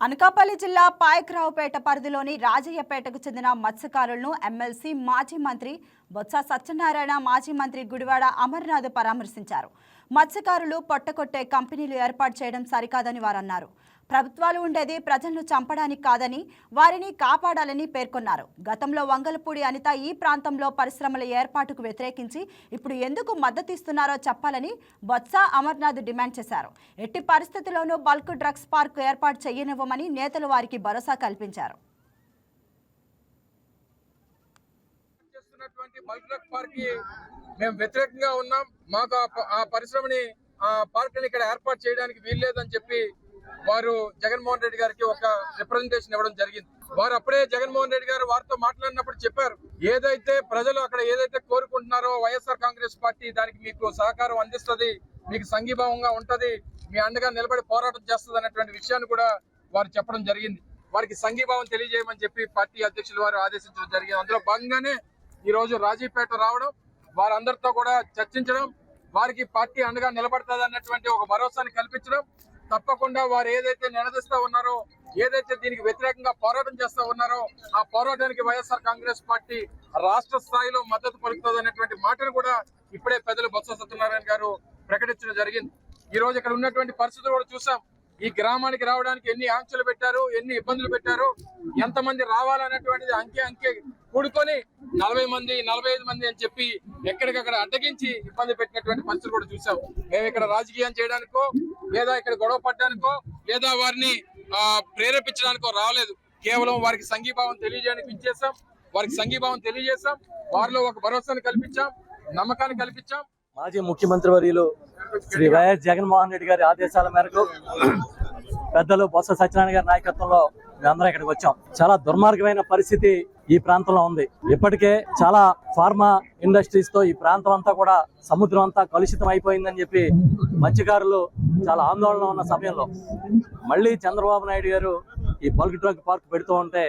అనకాపల్లి జిల్లా పాయకరావుపేట పరిధిలోని రాజయ్యపేటకు చెందిన మత్స్యకారులను ఎమ్మెల్సీ మాజీ మంత్రి బొత్స సత్యనారాయణ మాజీ మంత్రి గుడివాడ అమర్నాథ్ పరామర్శించారు. మత్స్యకారులు పొట్టకొట్టే కంపెనీలు ఏర్పాటు చేయడం సరికాదని వారన్నారు. ప్రభుత్వాలు ఉండేది ప్రజలను చంపడానికి కాదని వారిని కాపాడాలని పేర్కొన్నారు. గతంలో వంగలపూడి అనిత ఈ ప్రాంతంలో పరిశ్రమల ఏర్పాటుకు వ్యతిరేకించి ఇప్పుడు ఎందుకు మద్దతిస్తున్నారో చెప్పాలని బొత్స అమర్నాథ్ డిమాండ్ చేశారు. ఎట్టి పరిస్థితుల్లోనూ బల్క్ డ్రగ్స్ పార్క్ ఏర్పాటు చేయనివ్వమని నేతలు వారికి భరోసా కల్పించారు. మేము వ్యతిరేకంగా ఉన్నాం. మాకు ఆ పరిశ్రమని ఆ పార్క్ ఇక్కడ ఏర్పాటు చేయడానికి వీల్లేదని చెప్పి వారు జగన్మోహన్ రెడ్డి గారికి ఒక రిప్రజెంటేషన్ ఇవ్వడం జరిగింది. వారు అప్పుడే జగన్మోహన్ రెడ్డి గారు వారితో మాట్లాడినప్పుడు చెప్పారు ఏదైతే ప్రజలు అక్కడ ఏదైతే కోరుకుంటున్నారో వైఎస్ఆర్ కాంగ్రెస్ పార్టీ దానికి మీకు సహకారం అందిస్తుంది మీకు సంఘీభావంగా ఉంటది మీ అండగా నిలబడి పోరాటం చేస్తుంది అనేటువంటి విషయాన్ని కూడా వారు చెప్పడం జరిగింది. వారికి సంఘీభావం తెలియజేయమని చెప్పి పార్టీ అధ్యక్షులు వారు ఆదేశించడం జరిగింది. అందులో భాగంగానే ఈ రోజు రాజీపేట రావడం వారందరితో కూడా చర్చించడం వారికి పార్టీ అండగా నిలబడుతుంది అన్నటువంటి ఒక భరోసాని కల్పించడం తప్పకుండా వారు ఏదైతే నినదిస్తా ఉన్నారో ఏదైతే దీనికి వ్యతిరేకంగా పోరాటం చేస్తా ఉన్నారో ఆ పోరాటానికి వైఎస్ఆర్ కాంగ్రెస్ పార్టీ రాష్ట్ర స్థాయిలో మద్దతు పలుకుతుంది అనేటువంటి మాటను కూడా ఇప్పుడే పెద్దలు బొత్స సత్యనారాయణ గారు ప్రకటించడం జరిగింది. ఈ రోజు ఇక్కడ ఉన్నటువంటి పరిస్థితులు కూడా చూసాం. ఈ గ్రామానికి రావడానికి ఎన్ని ఆంక్షలు పెట్టారు ఎన్ని ఇబ్బందులు పెట్టారు ఎంతమంది రావాలన్నటువంటిది అంకె అంకె కూడుకొని నలభై మంది నలభై ఐదు మంది అని చెప్పి ఎక్కడికక్కడ అడ్డగించి ఇబ్బంది పెట్టినటువంటి పరిస్థితులు కూడా చూసాం మేము ఇక్కడ రాజకీయం చేయడానికో లేదా ఇక్కడ గొడవ పడ్డానికో లేదా వారిని ఆ, ప్రేరేపించడానికో రాలేదు. కేవలం వారికి సంఘీభావం తెలియజేయడానికి ఇచ్చేసాం వారికి సంఘీభావం తెలియజేసాం వారిలో ఒక భరోసాను కల్పించాం నమ్మకాన్ని కల్పించాం. మాజీ ముఖ్యమంత్రి వర్యులు శ్రీ వైఎస్ జగన్మోహన్ రెడ్డి గారి ఆదేశాల మేరకు పెద్దలు బొత్స సత్యనారాయణ గారి నాయకత్వంలో మేమందరం ఇక్కడికి వచ్చాం. చాలా దుర్మార్గమైన పరిస్థితి ఈ ప్రాంతంలో ఉంది. ఇప్పటికే చాలా ఫార్మా ఇండస్ట్రీస్తో ఈ ప్రాంతం అంతా కూడా సముద్రం అంతా కలుషితం అయిపోయిందని చెప్పి మత్స్యకారులు చాలా ఆందోళన ఉన్న సమయంలో మళ్ళీ చంద్రబాబు నాయుడు గారు ఈ బల్క్ డ్రగ్ పార్క్ పెడుతూ ఉంటే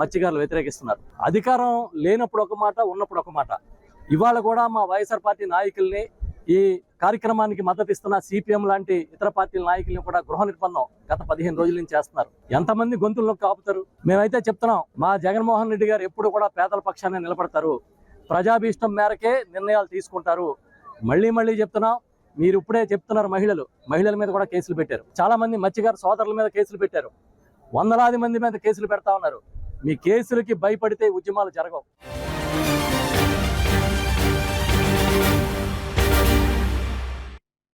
మత్స్యకారులు వ్యతిరేకిస్తున్నారు. అధికారం లేనప్పుడు ఒక మాట ఉన్నప్పుడు ఒక మాట. ఇవాళ కూడా మా వైఎస్ఆర్ పార్టీ నాయకుల్ని ఈ కార్యక్రమానికి మద్దతు ఇస్తున్న సిపిఎం లాంటి ఇతర పార్టీల నాయకులను కూడా గృహ నిర్బంధం గత పదిహేను రోజుల నుంచి చేస్తున్నారు. ఎంతమంది గొంతుల్లో కాపుతారు మేమైతే చెప్తున్నాం మా జగన్మోహన్ రెడ్డి గారు ఎప్పుడు కూడా పేదల పక్షాన్ని నిలబడతారు. ప్రజాభీష్టం మేరకే నిర్ణయాలు తీసుకుంటారు. మళ్ళీ మళ్ళీ చెప్తున్నాం మీరు ఇప్పుడే చెప్తున్నారు మహిళలు. మహిళల మీద కూడా కేసులు పెట్టారు. చాలా మంది మత్స్యగారు సోదరుల మీద కేసులు పెట్టారు. వందలాది మంది మీద కేసులు పెడతా ఉన్నారు. మీ కేసులకి భయపడితే ఉద్యమాలు జరగవు.